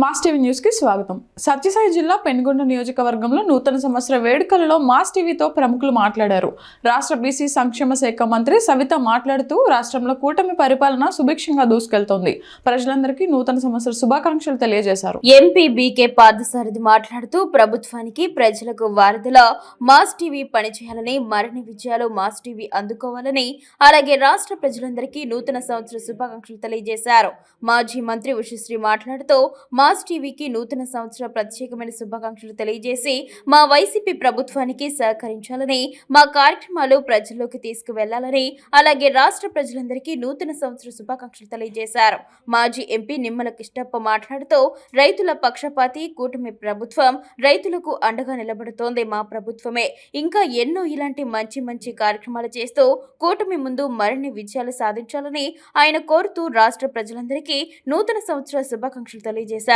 Mass TV న్యూస్కి స్వాగతం. సత్యసాయి జిల్లా పెనుగొండ నియోజకవర్గంలో నూతన సంవత్సర వేడుకలలో మాస్ టీవీతో ప్రముఖులు మాట్లాడారు. రాష్ట్ర బీసీ సంక్షేమ శాఖ మంత్రి సవిత మాట్లాడుతూ రాష్ట్రంలో కూటమి పరిపాలన సుభిక్షంగా దూసుకెళ్తోంది. ప్రజలందరికీ నూతన సంవత్సర శుభాకాంక్షలు తెలియజేశారు. ఎంపీ బీకే పార్థసారథి మాట్లాడుతూ ప్రభుత్వానికి ప్రజలకు వారధిలా మాస్ టీవీ పనిచేయాలని మరిన్ని విజయాలు మాస్ టీవీ అందుకోవాలని అలాగే రాష్ట్ర ప్రజలందరికీ నూతన సంవత్సర శుభాకాంక్షలు తెలియజేశారు. మాజీ మంత్రి ఉషశ్రీ మాట్లాడుతూ మాస్ టీవీకి నూతన సంవత్సర ప్రత్యేకమైన శుభాకాంక్షలు తెలియజేసి మా వైసీపీ ప్రభుత్వానికి సహకరించాలని మా కార్యక్రమాలు ప్రజల్లోకి తీసుకువెళ్ళాలని అలాగే రాష్ట్ర ప్రజలందరికీ నూతన సంవత్సర శుభాకాంక్షలు తెలియజేశారు. మాజీ ఎంపీ నిమ్మల కిష్టప్ప మాట్లాడుతూ రైతుల పక్షపాతి కూటమి ప్రభుత్వం రైతులకు అండగా నిలబడుతోంది మా ప్రభుత్వమే. ఇంకా ఎన్నో ఇలాంటి మంచి మంచి కార్యక్రమాలు చేస్తూ కూటమి ముందు మరిన్ని విజయాలు సాధించాలని ఆయన కోరుతూ రాష్ట్ర ప్రజలందరికీ నూతన సంవత్సర శుభాకాంక్షలు తెలియజేశారు.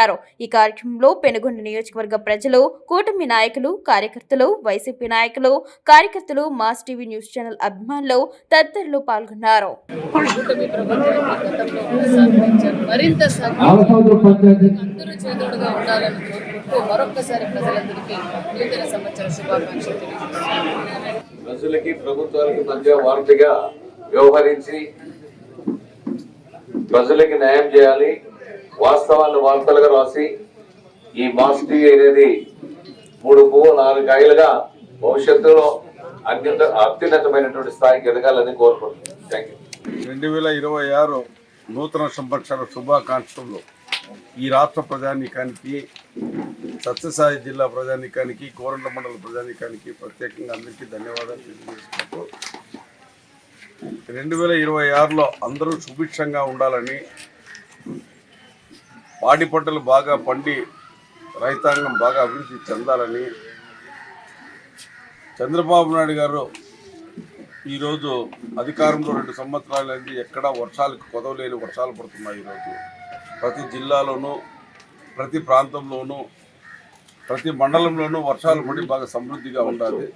ఈ కార్యక్రమంలో పెనుగొండ నియోజకవర్గ ప్రజలు కూటమి నాయకులు కార్యకర్తలు వైసీపీ నాయకులు కార్యకర్తలు మాస్ టీవీ న్యూస్ ఛానల్ అభిమానులు తదితరులు పాల్గొన్నారు. మరింత మరొక్కసారి ప్రజలందరికీ నూతన సంవత్సర శుభాకాంక్షలు ప్రజలకి ప్రభుత్వాలకి మధ్య వారధిగా వ్యవహరించి ప్రజలకి న్యాయం చేయాలి. వాస్తవాన్ని వార్తలుగా రాసి ఈ మాస్ టీవీ అనేది మూడు పువ్వు నాలుగు కాయలుగా భవిష్యత్తులో అత్యున్నత అత్యున్నతమైనటువంటి స్థాయికి ఎదగాలని కోరుకుంటున్నాను. థ్యాంక్ యూ రెండు వేల ఇరవై ఆరు నూతన సంవత్సర శుభాకాంక్షలు. ఈ రాష్ట్ర ప్రజానీకానికి సత్యసాయి జిల్లా ప్రజానీకానికి కోరంట మండల ప్రజానీకానికి ప్రత్యేకంగా అందరికీ ధన్యవాదాలు తెలియజేసుకుంటూ రెండు వేల ఇరవై ఆరులో అందరూ సుభిక్షంగా ఉండాలని పాడి పంటలు బాగా పండి రైతాంగం బాగా అభివృద్ధి చెందాలని చంద్రబాబు నాయుడు గారు ఈరోజు అధికారంలో రెండు సంవత్సరాలైంది ఎక్కడా వర్షాలకు కొదవలేని వర్షాలు పడుతున్నాయి ఈరోజు. ప్రతి జిల్లాలోనూ ప్రతి ప్రాంతంలోనూ ప్రతి మండలంలోనూ వర్షాలు పడి బాగా సమృద్ధిగా ఉండాలి.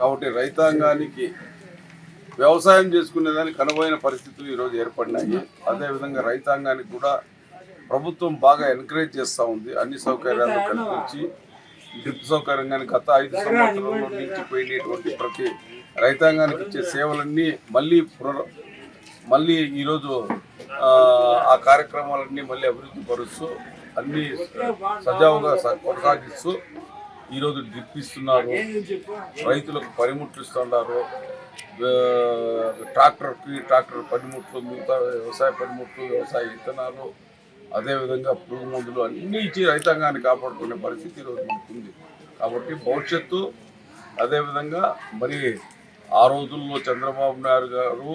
కాబట్టి రైతాంగానికి వ్యవసాయం చేసుకునేదానికి అనువైన పరిస్థితులు ఈరోజు ఏర్పడినాయి. అదేవిధంగా రైతాంగానికి కూడా ప్రభుత్వం బాగా ఎంకరేజ్ చేస్తూ ఉంది. అన్ని సౌకర్యాలు కల్పించి డ్రిప్ సౌకర్యం కానీ గత ఐదు సంవత్సరాల్లో నిలిచిపోయినటువంటి ప్రతి రైతాంగానికి ఇచ్చే సేవలన్నీ మళ్ళీ పునర్ మళ్ళీ ఈరోజు ఆ, కార్యక్రమాలన్నీ మళ్ళీ అభివృద్ధి పరుస్తూ అన్ని సజావుగా కొనసాగిస్తూ ఈరోజు డ్రిప్ ఇస్తున్నారు. రైతులకు పనిముట్లు ఇస్తున్నారు. ట్రాక్టర్కి ట్రాక్టర్ పనిముట్లు మిగతా వ్యవసాయ పనిముట్లు వ్యవసాయ విత్తనాలు అదేవిధంగా పురుగు మందులు అన్నీ ఇచ్చి రైతాంగాన్ని కాపాడుకునే పరిస్థితి ఈరోజు ఉంది కాబట్టి భవిష్యత్తు అదేవిధంగా మరి ఆ రోజుల్లో చంద్రబాబు నాయుడు గారు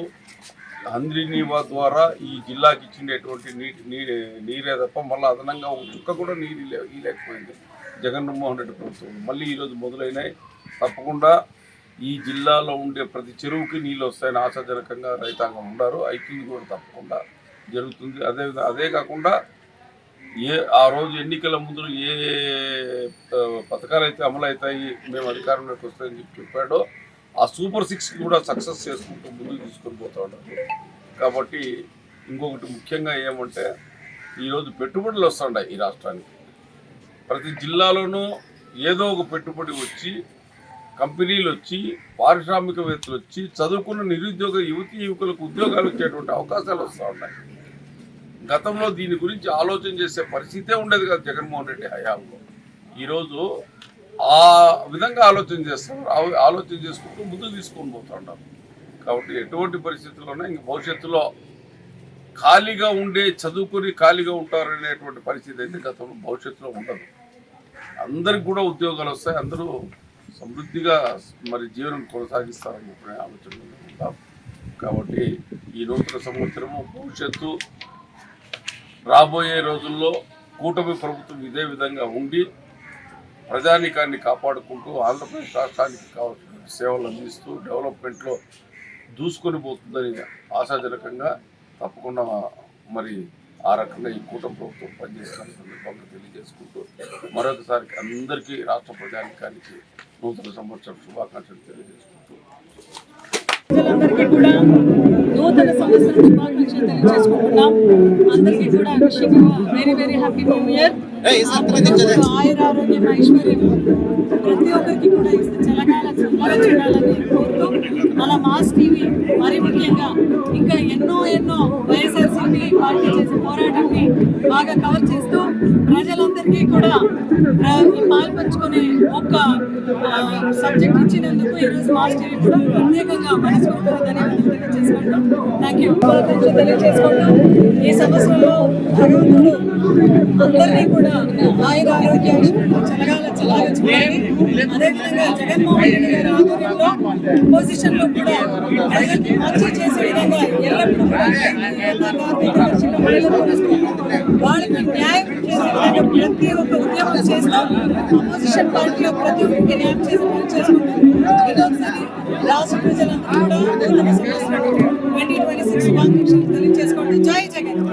అంద్రినీవా ద్వారా ఈ జిల్లాకి ఇచ్చినటువంటి నీటి నీరే తప్ప మళ్ళీ అదనంగా ఒక చుక్క కూడా నీరు లేకపోయింది ఇవ్వలేకపోయింది జగన్మోహన్ రెడ్డి ప్రభుత్వం. మళ్ళీ ఈరోజు మొదలైనాయి. తప్పకుండా ఈ జిల్లాలో ఉండే ప్రతి చెరువుకి నీళ్ళు వస్తాయని ఆశాజనకంగా రైతాంగం ఉన్నారు. ఐక్యూది కూడా తప్పకుండా జరుగుతుంది. అదే అదే కాకుండా ఏ ఆ రోజు ఎన్నికల ముందు ఏ పథకాలు అయితే అమలు అవుతాయి మేము అధికారంలోకి వస్తాయని చెప్పి చెప్పాడో ఆ సూపర్ సిక్స్ కూడా సక్సెస్ చేసుకుంటూ ముందుకు తీసుకొని పోతా ఉంటారు కాబట్టి ఇంకొకటి ముఖ్యంగా ఏమంటే ఈరోజు పెట్టుబడులు వస్తున్నాయి ఈ రాష్ట్రానికి. ప్రతి జిల్లాలోనూ ఏదో ఒక పెట్టుబడి వచ్చి కంపెనీలు వచ్చి పారిశ్రామికవేత్తలు వచ్చి చదువుకున్న నిరుద్యోగ యువతి యువకులకు ఉద్యోగాలు వచ్చేటువంటి అవకాశాలు వస్తూ ఉన్నాయి. గతంలో దీని గురించి ఆలోచన చేసే పరిస్థితే ఉండేది కదా జగన్మోహన్ రెడ్డి హయాంలో. ఈరోజు ఆ విధంగా ఆలోచన చేస్తారు ఆ- ఆలోచన చేసుకుంటూ ముందుకు తీసుకొని పోతుంటారు కాబట్టి ఎటువంటి పరిస్థితుల్లోనే ఇంక భవిష్యత్తులో ఖాళీగా ఉండే చదువుకొని ఖాళీగా ఉంటారనేటువంటి పరిస్థితి అయితే గతంలో భవిష్యత్తులో ఉండదు. అందరికి కూడా ఉద్యోగాలు వస్తాయి అందరూ సమృద్ధిగా మరి జీవనం కొనసాగిస్తారని చెప్పిన ఆలోచనలో ఉంటాం కాబట్టి ఈ నూతన సంవత్సరము భవిష్యత్తు రాబోయే రోజుల్లో కూటమి ప్రభుత్వం ఇదే విధంగా ఉండి ప్రజానికాన్ని కాపాడుకుంటూ ఆంధ్రప్రదేశ్ రాష్ట్రానికి కావాల్సిన సేవలు అందిస్తూ డెవలప్మెంట్లో దూసుకొని పోతుందని ఆశాజనకంగా తప్పకుండా మరి ఆ రకంగా ఈ కూటమి ప్రభుత్వం పనిచేస్తున్న సందర్భంగా తెలియజేసుకుంటూ మరొకసారి అందరికీ రాష్ట్ర ప్రజానికానికి నూతన సంవత్సరం శుభాకాంక్షలు తెలియజేసుకుంటూ. ప్రజలందరికీ కూడా నూతన సంవత్సరం శుభాకాంక్షలు తెలియజేసుకుంటున్నాం. అందరికీ కూడా very very happy new year ఆయుర ఆరోగ్యం ఐశ్వర్యం ప్రతి ఒక్కరికి కూడా ఇస్తే చల్లగాల చల్లగా చూడాలని కోరుతూ మన మాస్ టీవీ మరి ముఖ్యంగా ఇంకా ఎన్నో ఎన్నో వైఎస్ఆర్సీపీ పార్టీ చేసే పోరాటాన్ని బాగా కవర్ చేస్తూ ప్రజలందరికీ కూడా పాల్పంచుకునే ఒక సబ్జెక్ట్ ఇచ్చినందుకు ఈరోజు మాస్ టీవీ కూడా ప్రత్యేకంగా మనస్ఫూర్తిగా ధన్యవాదాలు తెలియజేసుకుంటూ థ్యాంక్ యూ. తెలియజేసుకుంటూ ఈ సంవత్సరంలో భగవంతుడు అందరినీ కూడా ఆయుర ఆరోగ్య చల్లగాల అదేవిధంగా జగన్మోహన్ రెడ్డి గారి ఆధ్వర్యంలో పొజిషన్లో కూడా మంచి చేసే విధంగా ఎల్లప్పుడూ వాళ్ళకి న్యాయం చేసే విధంగా ప్రతి ఒక్క ఉద్యమం చేస్తాం అపోజిషన్ పార్టీలో ప్రతి ఒక్కరికి న్యాయం చేసే చేసుకుంటాం ఇదొకసారి రాష్ట్ర ప్రజలందరూ కూడా ట్వంటీ ట్వంటీ సిక్స్ శుభాకాంక్షలు తెలియజేసుకుంటూ జై జగన్